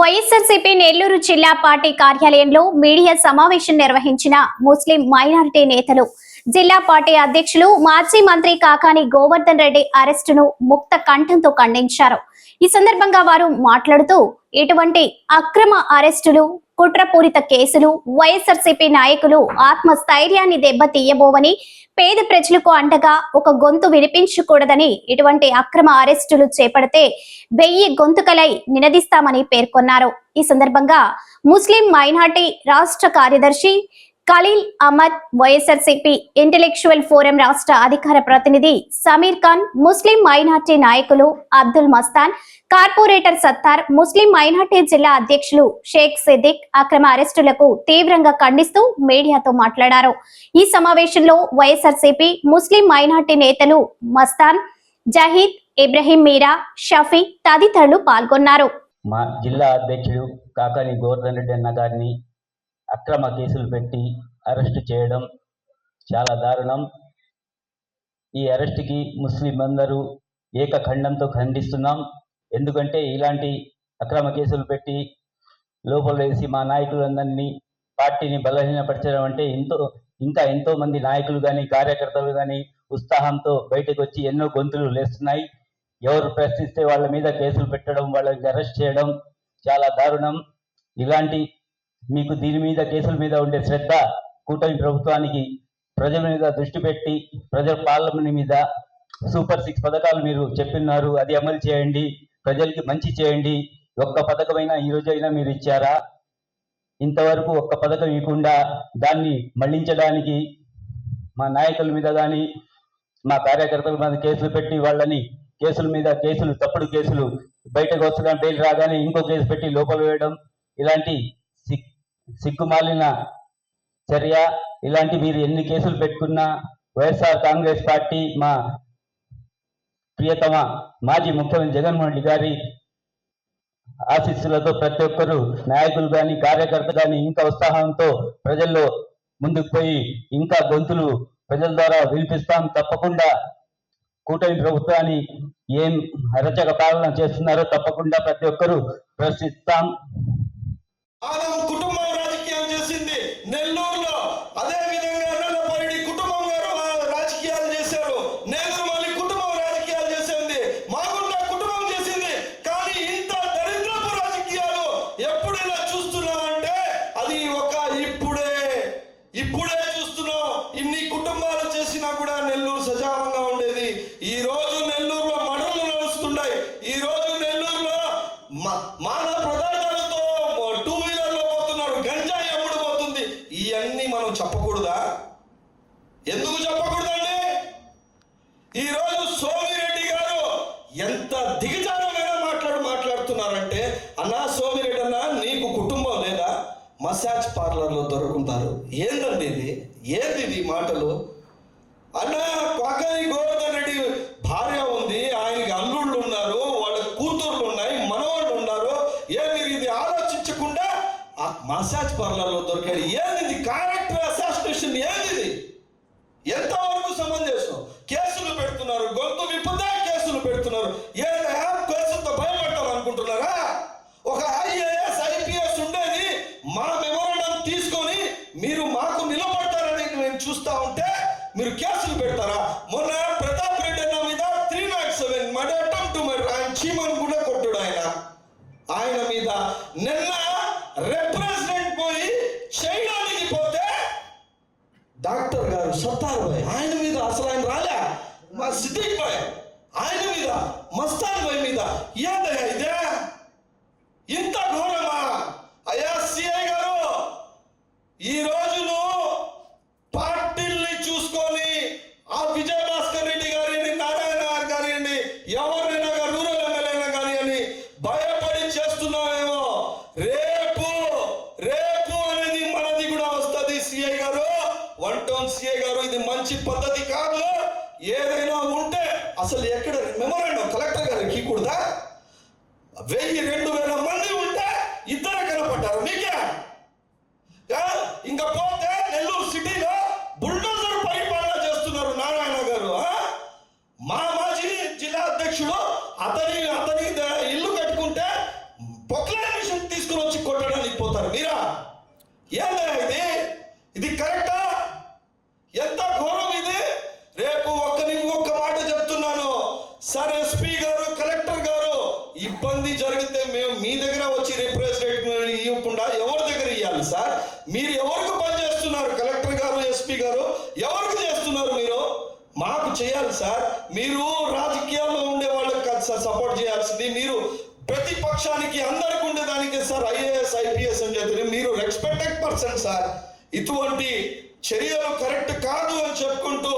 వైఎస్ఆర్సీపీ నెల్లూరు జిల్లా పార్టీ కార్యాలయంలో మీడియా సమావేశం నిర్వహించిన ముస్లిం మైనారిటీ నేతలు. జిల్లా పార్టీ అధ్యక్షులు మాజీ మంత్రి కాకాని గోవర్ధన్ రెడ్డి అరెస్టును ముక్త కంఠంతో ఖండించారు. ఈ సందర్భంగా వారు మాట్లాడుతూ ఇటువంటి అక్రమ అరెస్టులు కుట్రపూరిత కేసులు వైఎస్ఆర్సీపీ నాయకులు ఆత్మస్థైర్యాన్ని దెబ్బతీయబోవని పేద ప్రజలకు అండగా ఒక గొంతు వినిపించకూడదని ఇటువంటి అక్రమ అరెస్టులు చేపడితే వెయ్యి గొంతుకలై నినదిస్తామని పేర్కొన్నారు. ఈ సందర్భంగా ముస్లిం మైనార్టీ రాష్ట్ర కార్యదర్శి Khalil Ahmed YSRCP intellectual forum రాష్ట్ర అధికార ప్రతినిధి సమీర్ ఖాన్ ముస్లిం మైనార్టీ నాయకులు Abdul Mastan corporator Sattar Muslim minority జిల్లా అధ్యక్షులు షేక్ సిద్దిక్ అక్రమ అరెస్టులకు తీవ్రంగా ఖండిస్తూ మీడియాతో మాట్లాడారు. ఈ సమావేశంలో వైఎస్ఆర్సీపీ ముస్లిం మైనార్టీ నేతలు మస్తాన్ జహీద్ ఇబ్రహీం మీరా షఫీ తదితరులు పాల్గొన్నారు. మా జిల్లా అధ్యక్షుడు కాకాని గోవర్ధన్ రెడ్డి అన్న గారిని అక్రమ కేసులు పెట్టి అరెస్టు చేయడం చాలా దారుణం. ఈ అరెస్టుకి ముస్లిం అందరూ ఏకఖండంతో ఖండిస్తున్నాం. ఎందుకంటే ఇలాంటి అక్రమ కేసులు పెట్టి లోపల వేసి మా నాయకులందరినీ పార్టీని బలహీనపరచడం అంటే ఎంతో ఇంకా ఎంతో మంది నాయకులు కానీ కార్యకర్తలు కానీ ఉత్సాహంతో బయటకు వచ్చి ఎన్నో గొంతులు లేస్తున్నాయి. ఎవరు ప్రశ్నిస్తే వాళ్ళ మీద కేసులు పెట్టడం వాళ్ళని అరెస్ట్ చేయడం చాలా దారుణం. ఇలాంటి మీకు దీని మీద కేసుల మీద ఉండే శ్రద్ధ కూటమి ప్రభుత్వానికి ప్రజల మీద దృష్టి పెట్టి ప్రజల పాలన మీద సూపర్ సిక్స్ పథకాలు మీరు చెప్పిన్నారు అది అమలు చేయండి ప్రజలకి మంచి చేయండి. ఒక్క పథకమైనా ఈ రోజైనా మీరు ఇచ్చారా? ఇంతవరకు ఒక్క పథకం ఇవ్వకుండా దాన్ని మళ్ళించడానికి మా నాయకుల మీద కానీ మా కార్యకర్తల మీద కేసులు పెట్టి వాళ్ళని కేసుల మీద కేసులు తప్పుడు కేసులు బయటకు వస్తున్న బెయిల్ రాగానే ఇంకో కేసు పెట్టి లోపల వేయడం ఇలాంటి సిగ్గుమాలిన చర్య ఇలాంటి మీరు ఎన్ని కేసులు పెట్టుకున్నా వైఎస్ఆర్ కాంగ్రెస్ పార్టీ మా ప్రియతమ మాజీ ముఖ్యమంత్రి జగన్మోహన్ రెడ్డి గారి ఆశీస్సులతో ప్రతి ఒక్కరు నాయకులు కానీ కార్యకర్త కానీ ఇంకా ఉత్సాహంతో ప్రజల్లో ముందుకు పోయి ఇంకా గొంతులు ప్రజల ద్వారా వినిపిస్తాం. తప్పకుండా కూటమి ప్రభుత్వాన్ని ఏం అరచక పాలన చేస్తున్నారో తప్పకుండా ప్రతి ఒక్కరూ ప్రశ్నిస్తాం. ఆనం కుటుంబం రాజకీయం చేసింది నెల్లూరులో. అదే విధంగా నల్లపరెడ్డి కుటుంబం గారు రాజకీయాలు చేశారు. నేదురుమల్లి కుటుంబం రాజకీయాలు చేసింది. మాగుంట కుటుంబం చేసింది. కానీ ఇంత దరిద్రపు రాజకీయాలు ఎప్పుడు ఇలా చూస్తున్నామంటే అది ఒక ఇప్పుడే. ఇప్పుడే చూస్తున్నాం ఇన్ని కుటుంబాలు చేసినా కూడా నెల్లూరు సజావంగా ఉండేది. ఈ రోజు నెల్లూరులో మడలు నడుస్తున్నాయి ఈ రోజు నెల్లూరులో మానవ పదార్థాలతో టూ ఇవన్నీ మనం చెప్పకూడదా? ఎందుకు చెప్పకూడదండి? ఈ రోజు సోమిరెడ్డి గారు ఎంత దిగజారమైన మాట్లాడు మాట్లాడుతున్నారంటే అన్నా సోమిరెడ్డి అన్న నీకు కుటుంబం లేదా? మసాజ్ పార్లర్లో దొరుకుతారు ఏందండి ఇది? ఏంది ఇది మాటలు? అన్న పక్కని గోవర్ధన్ రెడ్డి భార్య ఆ మసాజ్ పార్లర్లో దొరికాడు ఏంది క్యారెక్టర్ అసాసినేషన్ ఏంది ఎంతవరకు సమంజసం కేసులు పెడుతున్నారు గొంతు విప్పుదా కేసులు పెడుతున్నారు. ఏదైనా కేసులతో భయపడతాం అనుకుంటున్నారా ఒక ఐఏఎస్ ఐపీఎస్ ఉండేది మా మెమోరాండం తీసుకొని మీరు మాకు నిలబడతారని మేము చూస్తా ఉంటే మీరు కేసులు పెడతారా? మొన్న ప్రతాప్ రెడ్డి అన్న మీద three nought seven murder attempt to murder ఆయన చీమన్ కూడా కొట్టాడు ఆయన ఆయన మీద నిన్న రిప్రజెంట్ పోయి చేయడానికి పోతే డాక్టర్ గారు సత్తార్ భాయ్ ఆయన మీద అసలు ఆయన రాలే. మా సిద్దిక్ భాయ్ ఆయన మీద మస్తాన్ భాయ్ మీద. ఏందయ్యా ఇదే? ఇంత ఘోరమా? అయ్యా సిఐ గారు ఈ రోజును పార్టీల్ని చూసుకొని ఆ విజయ భాస్కర్ రెడ్డి గారిని నారాయణ గారిని ఎవరు వన్ టౌన్ సిఏ గారు ఇది మంచి పద్ధతి కాదు. ఏదైనా ఉంటే అసలు ఎక్కడ మెమోరాండం కలెక్టర్ గారు ఎక్కకూడదా వెయ్యి రెండు వేల మంది ఉంటే ఇద్దరు కనపడ్డారు. మీకే? ఇంకా పోతే నెల్లూరు సిటీలో బుల్డోజర్ పరిపాలన చేస్తున్నారు నారాయణ గారు మా మాజీ జిల్లా అధ్యక్షుడు అతని అతని ఇల్లు కట్టుకుంటే పొక్లైన్ మిషన్ పోతారు. మీరా? ఏందా ఇది? ఇది కరెక్ట్? దగ్గర సార్. మీరు ఎవరికి పని చేస్తున్నారు? కలెక్టర్ గారు ఎస్పీ గారు? ఎవరికి చేస్తున్నారు మీరు? మాకు చేయాలి సార్. మీరు రాజకీయాల్లో ఉండే వాళ్ళకి కాదు సార్ సపోర్ట్ చేయాల్సింది. మీరు ప్రతిపక్షానికి అందరికి ఉండేదానికి సార్ ఐఏఎస్ ఐపీఎస్ అని చెప్పి మీరు రెస్పెక్టెడ్ పర్సన్ సార్. ఇటువంటి చర్యలు కరెక్ట్ కాదు అని చెప్పుకుంటూ